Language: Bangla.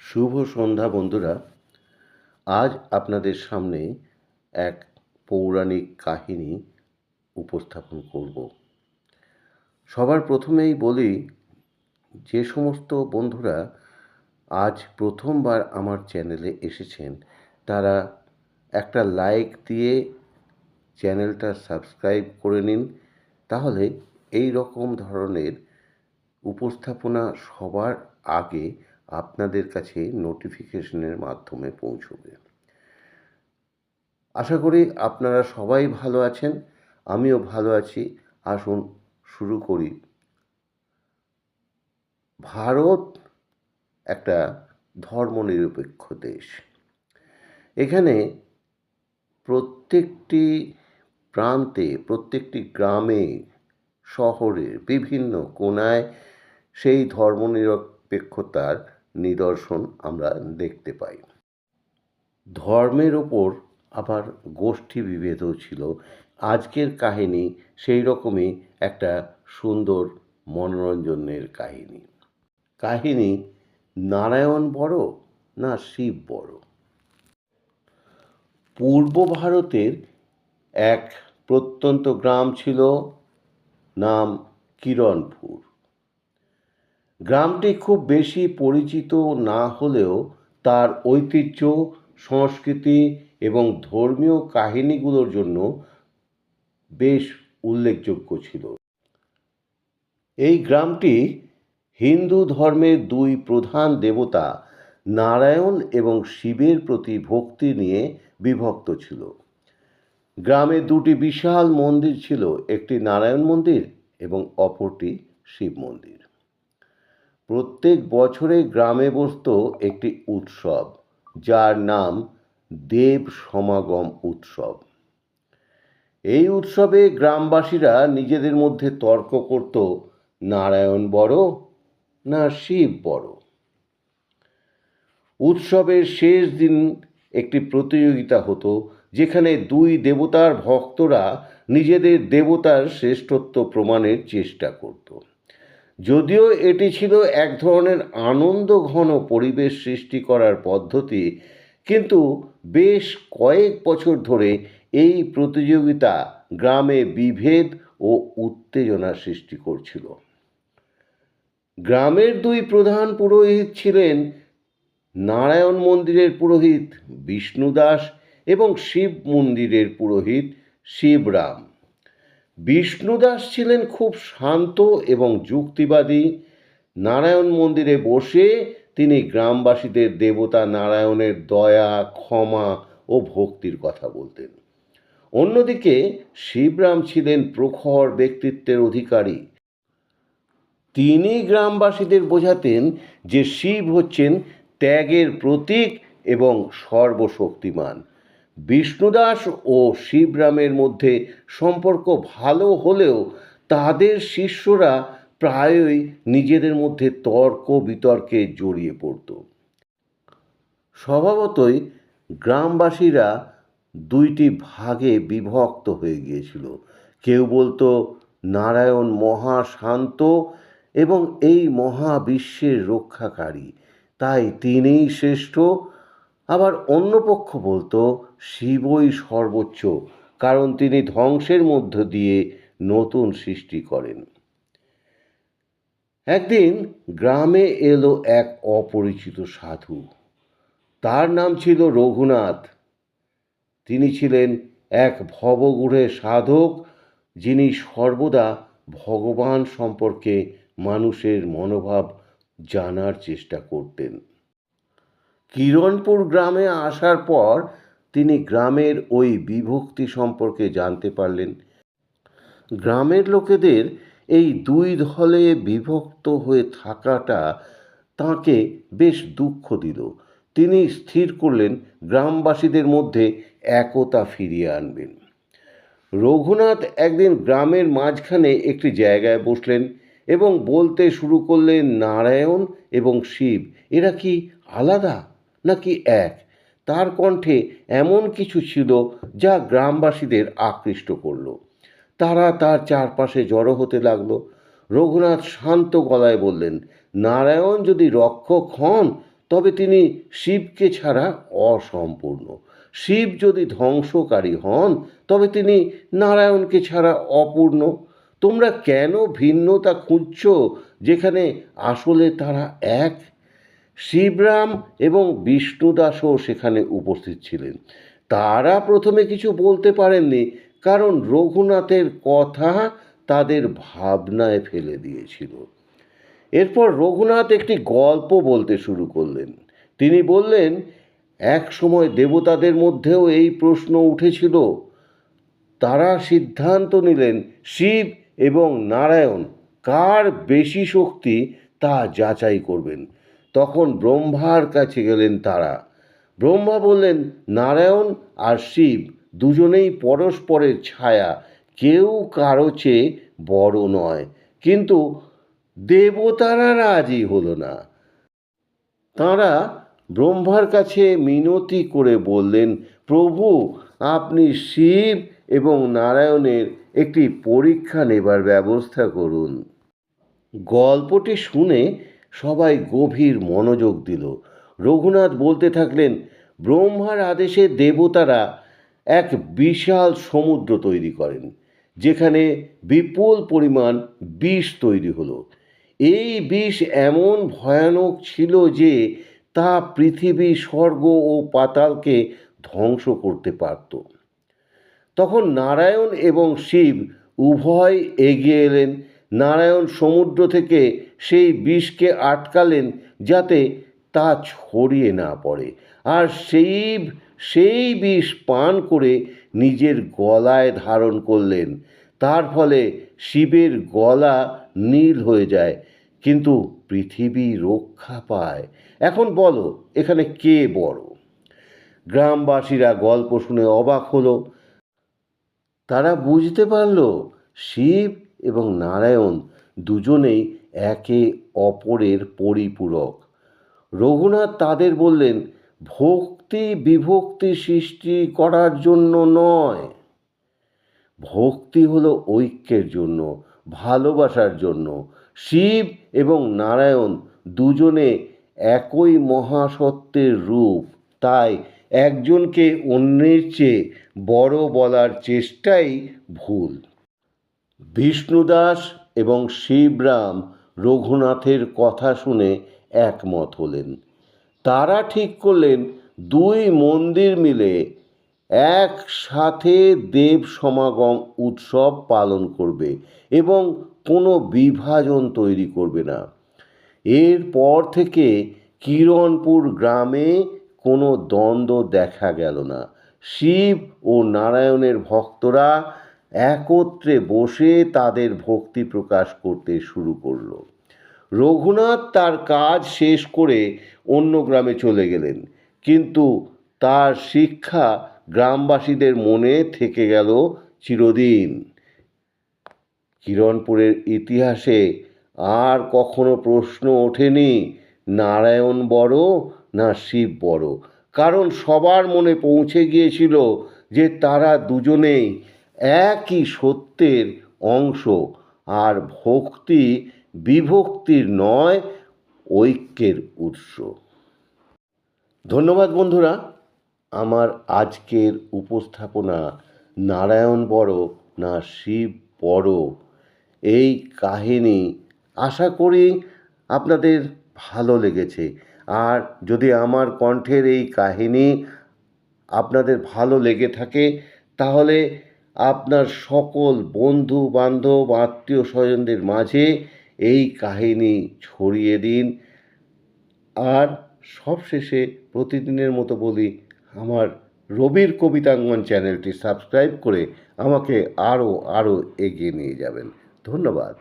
শুভ সন্ধ্যা বন্ধুরা। আজ আপনাদের সামনে এক পৌরাণিক কাহিনী উপস্থাপন করব। সবার প্রথমেই বলি, যে সমস্ত বন্ধুরা আজ প্রথমবার আমার চ্যানেলে এসেছেন, তারা একটা লাইক দিয়ে চ্যানেলটা সাবস্ক্রাইব করে নিন। তাহলে এই রকম ধরনের উপস্থাপনা সবার আগে আপনাদের কাছে নোটিফিকেশনের মাধ্যমে পৌঁছবে। আশা করি আপনারা সবাই ভালো আছেন, আমিও ভালো আছি। আসুন, শুরু করি। ভারত একটা ধর্মনিরপেক্ষ দেশ। এখানে প্রত্যেকটি প্রান্তে, প্রত্যেকটি গ্রামে, শহরের বিভিন্ন কোনায় সেই ধর্মনিরপেক্ষতার নিদর্শন আমরা দেখতে পাই। ধর্মের ওপর আবার গোষ্ঠী বিভেদও ছিল। আজকের কাহিনী সেই রকমই একটা সুন্দর মনোরঞ্জনের কাহিনী। কাহিনী নারায়ণ বড় না শিব বড়? পূর্ব ভারতের এক প্রত্যন্ত গ্রাম ছিল নাম কিরণপুর। গ্রামটি খুব বেশি পরিচিত না হলেও তার ঐতিহ্য, সংস্কৃতি এবং ধর্মীয় কাহিনীগুলোর জন্য বেশ উল্লেখযোগ্য ছিল। এই গ্রামটি হিন্দু ধর্মের দুই প্রধান দেবতা নারায়ণ এবং শিবের প্রতি ভক্তি নিয়ে বিভক্ত ছিল। গ্রামে দুটি বিশাল মন্দির ছিল, একটি নারায়ণ মন্দির এবং অপরটি শিব মন্দির। প্রত্যেক বছরে গ্রামে বসত একটি উৎসব, যার নাম দেব সমাগম উৎসব। এই উৎসবে গ্রামবাসীরা নিজেদের মধ্যে তর্ক করত, নারায়ণ বড় না শিব বড়। উৎসবের শেষ দিন একটি প্রতিযোগিতা হতো, যেখানে দুই দেবতার ভক্তরা নিজেদের দেবতার শ্রেষ্ঠত্ব প্রমাণের চেষ্টা করত। যদিও এটি ছিল এক ধরনের আনন্দ ঘন পরিবেশ সৃষ্টি করার পদ্ধতি, কিন্তু বেশ কয়েক বছর ধরে এই প্রতিযোগিতা গ্রামে বিভেদ ও উত্তেজনা সৃষ্টি করছিল। গ্রামের দুই প্রধান পুরোহিত ছিলেন নারায়ণ মন্দিরের পুরোহিত বিষ্ণুদাস এবং শিব মন্দিরের পুরোহিত শিবরাম। বিষ্ণুদাস ছিলেন খুব শান্ত এবং যুক্তিবাদী। নারায়ণ মন্দিরে বসে তিনি গ্রামবাসীদের দেবতা নারায়ণের দয়া, ক্ষমা ও ভক্তির কথা বলতেন। অন্যদিকে শিবরাম ছিলেন প্রখর ব্যক্তিত্বের অধিকারী। তিনি গ্রামবাসীদের বোঝাতেন যে শিব হচ্ছেন ত্যাগের প্রতীক এবং সর্বশক্তিমান। বিষ্ণুদাস ও শিবরামের মধ্যে সম্পর্ক ভালো হলেও তাদের শিষ্যরা প্রায়ই নিজেদের মধ্যে তর্ক বিতর্কে জড়িয়ে পড়ত। স্বভাবতই গ্রামবাসীরা দুইটি ভাগে বিভক্ত হয়ে গিয়েছিল। কেউ বলতো নারায়ণ মহা শান্ত এবং এই মহাবিশ্বের রক্ষাকারী, তাই তিনিই শ্রেষ্ঠ। আবার অন্য পক্ষ বলতো শিবই সর্বোচ্চ, কারণ তিনি ধ্বংসের মধ্য দিয়ে নতুন সৃষ্টি করেন। একদিন গ্রামে এলো এক অপরিচিত সাধু। তার নাম ছিল রঘুনাথ। তিনি ছিলেন এক ভবগুঢ়ে সাধক, যিনি সর্বদা ভগবান সম্পর্কে মানুষের মনোভাব জানার চেষ্টা করতেন। কিরণপুর গ্রামে আসার পর তিনি গ্রামের ওই বিভক্তি সম্পর্কে জানতে পারলেন। গ্রামের লোকেদের এই দুই দলে বিভক্ত হয়ে থাকাটা তাকে বেশ দুঃখ দিল। তিনি স্থির করলেন, গ্রামবাসীদের মধ্যে একতা ফিরিয়ে আনবেন। রঘুনাথ একদিন গ্রামের মাঝখানে একটি জায়গায় বসলেন এবং বলতে শুরু করলেন, নারায়ণ এবং শিব, এরা কি আলাদা নাকি এক? তার কণ্ঠে এমন কিছু ছিল যা গ্রামবাসীদের আকৃষ্ট করল। তারা তার চারপাশে জড়ো হতে লাগল। রঘুনাথ শান্ত গলায় বললেন, নারায়ণ যদি রক্ষক হন, তবে তিনি শিবকে ছাড়া অসম্পূর্ণ। শিব যদি ধ্বংসকারী হন, তবে তিনি নারায়ণকে ছাড়া অপূর্ণ। তোমরা কেন ভিন্নতা খুঁজছ যেখানে আসলে তারা এক? শিবরাম এবং বিষ্ণুদাসও সেখানে উপস্থিত ছিলেন। তারা প্রথমে কিছু বলতে পারেননি, কারণ রঘুনাথের কথা তাদের ভাবনায় ফেলে দিয়েছিল। এরপর রঘুনাথ একটি গল্প বলতে শুরু করলেন। তিনি বললেন, এক সময় দেবতাদের মধ্যেও এই প্রশ্ন উঠেছিল। তারা সিদ্ধান্ত নিলেন, শিব এবং নারায়ণ কার বেশি শক্তি তা যাচাই করবেন। তখন ব্রহ্মার কাছে গেলেন তারা। ব্রহ্মা বললেন, নারায়ণ আর শিব দুজনেই পরস্পরের ছায়া, কেউ কারও চেয়ে বড় নয়। কিন্তু দেবতারা রাজি হলো না। তাঁরা ব্রহ্মার কাছে মিনতি করে বললেন, প্রভু, আপনি শিব এবং নারায়ণের একটি পরীক্ষা নেবার ব্যবস্থা করুন। গল্পটি শুনে সবাই গভীর মনোযোগ দিল। রঘুনাথ বলতে থাকলেন, ব্রহ্মার আদেশে দেবতারা এক বিশাল সমুদ্র তৈরি করেন, যেখানে বিপুল পরিমাণ বিষ তৈরি হলো। এই বিষ এমন ভয়ানক ছিল যে তা পৃথিবী, স্বর্গ ও পাতালকে ধ্বংস করতে পারত। তখন নারায়ণ এবং শিব উভয় এগিয়ে এলেন নারায়ণ সমুদ্র থেকে সেই বিষকে আটকালেন যাতে তা ছড়িয়ে না পড়ে। আর সেই সেই বিষ পান করে নিজের গলায় ধারণ করলেন। তার ফলে শিবের গলা নীল হয়ে যায়, কিন্তু পৃথিবী রক্ষা পায়। এখন বলো, এখানে কে বড়? গ্রামবাসীরা গল্প শুনে অবাক হলো। তারা বুঝতে পারল, শিব এবং নারায়ণ দুজনেই একে অপরের পরিপূরক। রঘুনাথ তাদের বললেন, ভক্তি বিভক্তি সৃষ্টি করার জন্য নয়। ভক্তি হলো ঐক্যের জন্য, ভালোবাসার জন্য। শিব এবং নারায়ণ দুজনে একই মহাসত্ত্বের রূপ। তাই একজনকে অন্যের চেয়ে বড় বলার চেষ্টাই ভুল। বিষ্ণুদাস এবং শিবরাম রঘুনাথের কথা শুনে একমত হলেন। তারা ঠিক করলেন, দুই মন্দির মিলে একসাথে দেব সমাগম উৎসব পালন করবে এবং কোনো বিভাজন তৈরি করবে না। এরপর থেকে কিরণপুর গ্রামে কোনো দ্বন্দ্ব দেখা গেল না। শিব ও নারায়ণের ভক্তরা একত্রে বসে তাদের ভক্তি প্রকাশ করতে শুরু করল। রঘুনাথ তার কাজ শেষ করে অন্য গ্রামে চলে গেলেন। কিন্তু তার শিক্ষা গ্রামবাসীদের মনে থেকে গেল চিরদিন। কিরণপুরের ইতিহাসে আর কখনো প্রশ্ন ওঠেনি, নারায়ণ বড় না শিব বড়? কারণ সবার মনে পৌঁছে গিয়েছিল যে তারা দুজনেই একই সত্যের অংশ, আর ভক্তি বিভক্তির নয়, ঐক্যের উৎস। ধন্যবাদ বন্ধুরা। আমার আজকের উপস্থাপনা নারায়ণ বড় না শিব বড় এই কাহিনী আশা করি আপনাদের ভালো লেগেছে। আর যদি আমার কণ্ঠের এই কাহিনী আপনাদের ভালো লেগে থাকে, তাহলে আপনার সকল বন্ধু, বান্ধব, আত্মীয় স্বজনদের মাঝে এই কাহিনী ছড়িয়ে দিন। আর সবশেষে প্রতিদিনের মতো বলি, আমার রবির কবিতাঙ্গন চ্যানেলটি সাবস্ক্রাইব করে আমাকে আরও আরও এগিয়ে নিয়ে যাবেন। ধন্যবাদ।